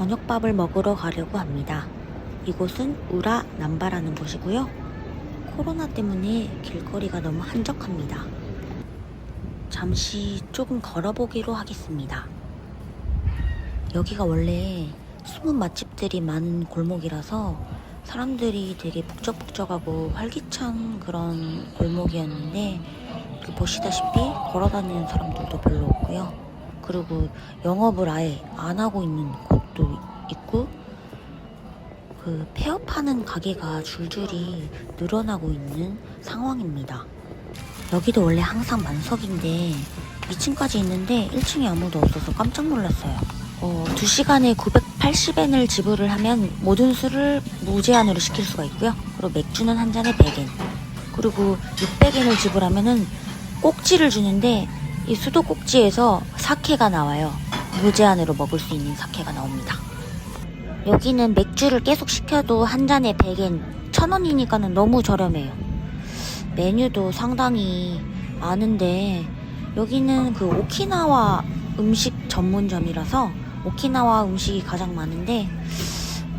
저녁밥을 먹으러 가려고 합니다. 이곳은 우라 남바라는 곳이고요. 코로나 때문에 길거리가 너무 한적합니다. 잠시 조금 걸어보기로 하겠습니다. 여기가 원래 숨은 맛집들이 많은 골목이라서 사람들이 되게 북적북적하고 활기찬 그런 골목이었는데 그 보시다시피 걸어다니는 사람들도 별로 없고요. 그리고 영업을 아예 안 하고 있는 곳도 있고 그 폐업하는 가게가 줄줄이 늘어나고 있는 상황입니다. 여기도 원래 항상 만석인데 2층까지 있는데 1층에 아무도 없어서 깜짝 놀랐어요. 어, 2시간에 980엔을 지불을 하면 모든 술을 무제한으로 시킬 수가 있고요. 그리고 맥주는 한 잔에 100엔. 그리고 600엔을 지불하면은 꼭지를 주는데 이 수도 꼭지에서 사케가 나와요. 무제한으로 먹을 수 있는 사케가 나옵니다. 여기는 맥주를 계속 시켜도 한 잔에 100엔, 1000원이니까는 너무 저렴해요. 메뉴도 상당히 많은데 여기는 그 오키나와 음식 전문점이라서 오키나와 음식이 가장 많은데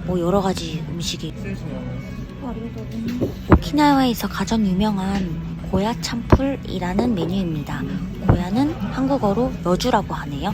뭐 여러 가지 음식이 오키나와에서 가장 유명한 고야 참풀이라는 메뉴입니다. 고야는 한국어로 여주라고 하네요.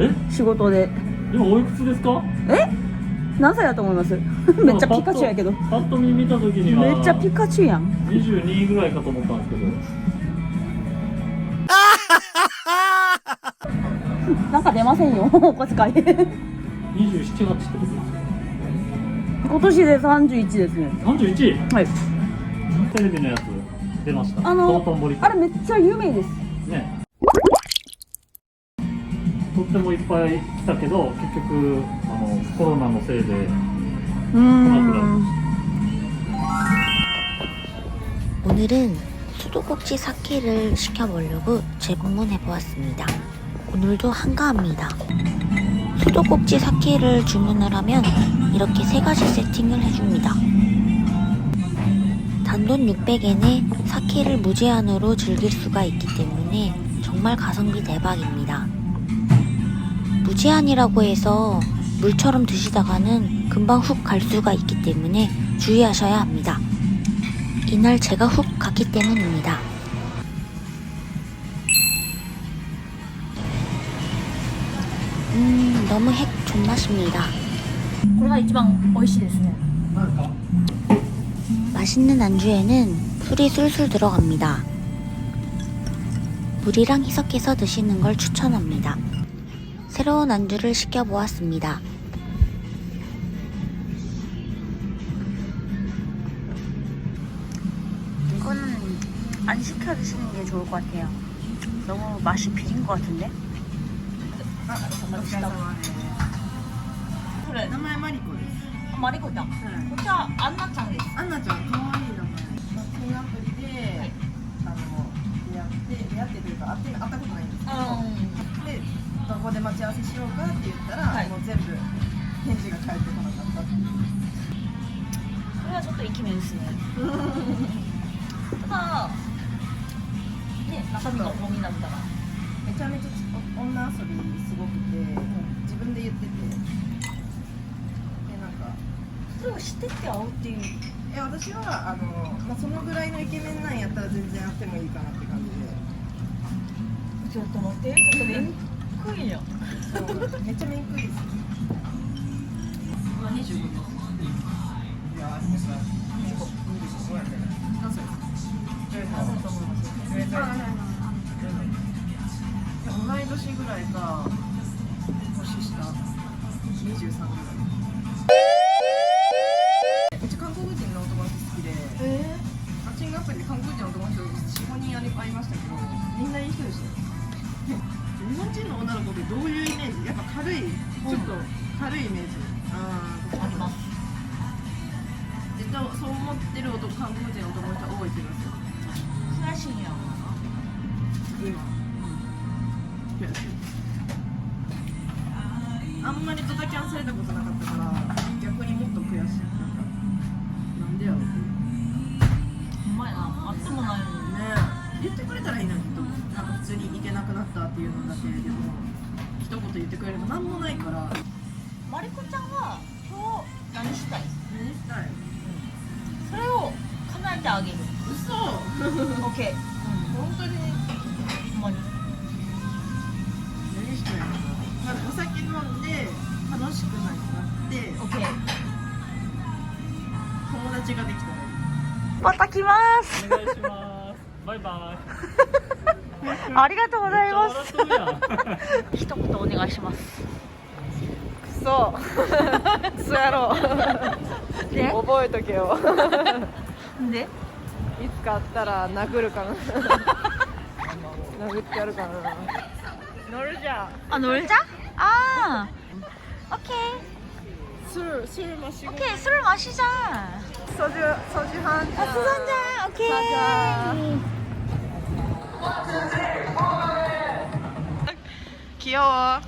え？仕事で。今おいくつですか？え？何歳だと思います？めっちゃピカチュウやけど。パッと見見た時にはめっちゃピカチュウやん。22ぐらいかと思ったんですけど。なんか出ませんよ。お小遣い。27、8ってことですよ今年で31ですね。31! はい。テレビのやつ出ました。あのあれめっちゃ有名ですとってもいっぱい来たけど結局あのコロナのせいでうーん 오늘은 수도꼭지 사케를 시켜보려고 재방문해보았습니다. 오늘도 한가합니다. 수도꼭지 사케를 주문을 하면 이렇게 세 가지 세팅을 해줍니다. 단돈 600엔에 사케를 무제한으로 즐길 수가 있기 때문에 정말 가성비 대박입니다. 무제한이라고 해서 물처럼 드시다가는 금방 훅 갈 수가 있기 때문에 주의하셔야 합니다. 이날 제가 훅 갔기 때문입니다. 음, 너무 핵 존맛입니다. 맛있는 안주에는 술이 술술 들어갑니다. 물이랑 희석해서 드시는 걸 추천합니다. 새로운 안주를 시켜보았습니다. 이거는 안 시켜 드시는 게 좋을 것 같아요. 너무 맛이 비린 것 같은데? これ名前マリコです。マリコちゃんこっちはアンナちゃんですアンナちゃん可愛い名前。マッチングアプリで、あの出会って出会ってというか会って会ったことないんですけど、で どこで待ち合わせしようかって言ったら、はい。もう全部返事が返ってこなかったっていう。それはちょっとイケメンですね。ただね中身が重みだったら。めちゃめちゃ女遊びすごくて、自分で言ってて、でなんか。それを知ってって会うっていう。え私はあの、まあ、そのぐらいのイケメンなんやったら全然会ってもいいかなって感じで。ちょっと待ってちょっと面くいよ。めっちゃめんくいです。今二十五。いや、で。い。年ぐらいか。年下。二十三ぐらい。韓国人の友達と45人会いましたけどみんないい人でした？よ全然本人の女の子ってどういうイメージ？やっぱ軽いちょっと軽いイメージ。あああります。絶対そう思ってる男韓国人の男の人多い気がする。悔しいんや今。悔しい。あんまりドタキャンされたことなかったっていうのだけでも一言言ってくれれば何もないから。マリコちゃんは今日何したい？何したい？それを叶えてあげる。嘘！オッケー本当にほんまに。何したいのまずお酒飲んで楽しくなってオッケー友達ができたらいいまた来ます。お願いします。バイバ ありがとうごイざいますめっちゃ笑っとるやん一言お願いしますくそクソ野郎で覚えとけよでいつかあったら殴るかな殴ってやるかな乗るじゃん 아 놀자? 아 오케이 술, 술 마시고 오케이 술 마시자 소주, 소주 한 잔. 아, 술 한잔 오케이 가자. 귀여워.